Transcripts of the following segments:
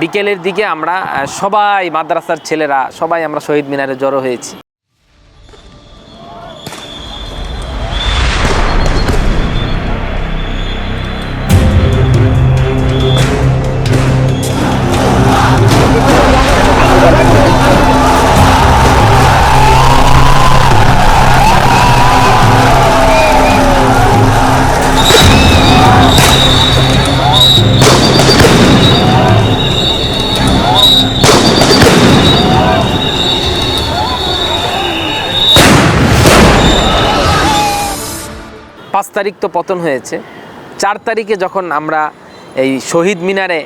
বিকেলের দিকে আমরা সবাই মাদ্রাসার ছেলেরা সবাই আমরা শহীদ মিনারে জড়ো হয়েছি। পাঁচ তারিখ তো পতন হয়েছে। চার তারিখে যখন আমরা এই শহীদ মিনারে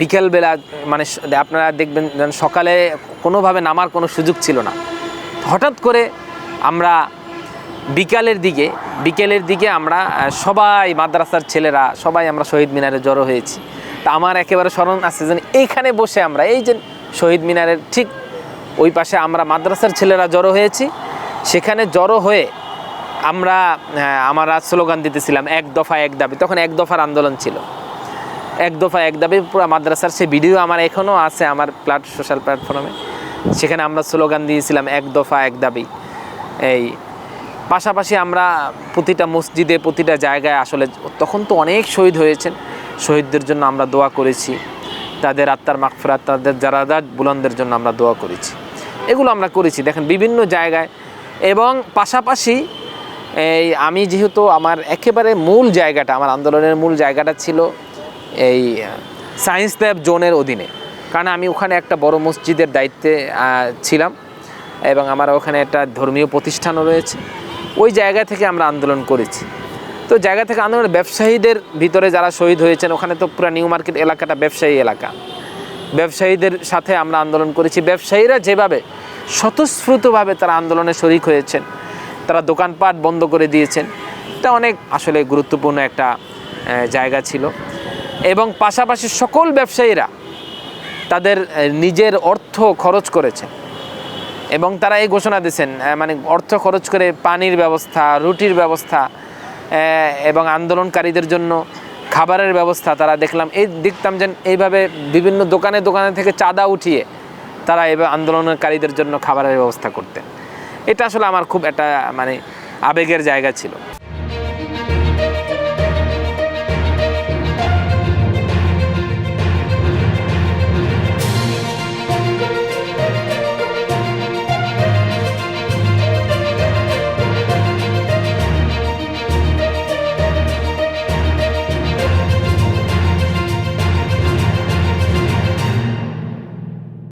বিকেলবেলা মানে আপনারা দেখবেন সকালে কোনোভাবে নামার কোনো সুযোগ ছিল না। হঠাৎ করে আমরা বিকালের দিকে, বিকেলের দিকে আমরা সবাই মাদ্রাসার ছেলেরা, সবাই আমরা শহীদ মিনারে জড়ো হয়েছি। তা আমার একেবারে স্মরণ আছে যেন এইখানে বসে আমরা, এই যে শহীদ মিনারের ঠিক ওই পাশে আমরা মাদ্রাসার ছেলেরা জড়ো হয়েছি। সেখানে জড়ো হয়ে আমরা হ্যাঁ, আমরা স্লোগান দিতেছিলাম এক দফা এক দাবি। তখন এক দফার আন্দোলন ছিল। এক দফা এক দাবি পুরো মাদ্রাসার সে ভিডিও আমার এখনও আছে আমার প্ল্যাট সোশ্যাল প্ল্যাটফর্মে। সেখানে আমরা স্লোগান দিয়েছিলাম এক দফা এক দাবি। এই পাশাপাশি আমরা প্রতিটা মসজিদে প্রতিটা জায়গায় আসলে তখন তো অনেক শহীদ হয়েছেন। শহীদদের জন্য আমরা দোয়া করেছি। তাদের আত্মার মাগফিরাত তাদের জারাদাত বুলন্দের জন্য আমরা দোয়া করেছি। এগুলো আমরা করেছি। দেখেন বিভিন্ন জায়গায় এবং পাশাপাশি এই আমি যেহেতু আমার একেবারে মূল জায়গাটা, আমার আন্দোলনের মূল জায়গাটা ছিল এই সায়েন্স ল্যাব জোনের অধীনে। কারণ আমি ওখানে একটা বড় মসজিদের দায়িত্বে ছিলাম এবং আমার ওখানে একটা ধর্মীয় প্রতিষ্ঠানও রয়েছে। ওই জায়গা থেকে আমরা আন্দোলন করেছি। তো জায়গা থেকে আন্দোলন, ব্যবসায়ীদের ভিতরে যারা শহীদ হয়েছেন, ওখানে তো পুরো নিউ মার্কেট এলাকাটা ব্যবসায়ী এলাকা। ব্যবসায়ীদের সাথে আমরা আন্দোলন করেছি। ব্যবসায়ীরা যেভাবে স্বতঃস্ফূর্তভাবে তারা আন্দোলনে শরিক হয়েছেন তারা দোকানপাট বন্ধ করে দিয়েছেন। এটা অনেক আসলে গুরুত্বপূর্ণ একটা জায়গা ছিল। এবং পাশাপাশি সকল ব্যবসায়ীরা তাদের নিজের অর্থ খরচ করেছেন। এবং তারা এই ঘোষণা দিয়েছেন মানে অর্থ খরচ করে পানির ব্যবস্থা, রুটির ব্যবস্থা এবং আন্দোলনকারীদের জন্য খাবারের ব্যবস্থা তারা দেখলাম। এই দেখতাম যে এইভাবে বিভিন্ন দোকানে দোকানে থেকে চাঁদা উঠিয়ে তারা এবার আন্দোলনকারীদের জন্য খাবারের ব্যবস্থা করতেন। এটা আসলে আমার খুব একটা মানে আবেগের জায়গা ছিল।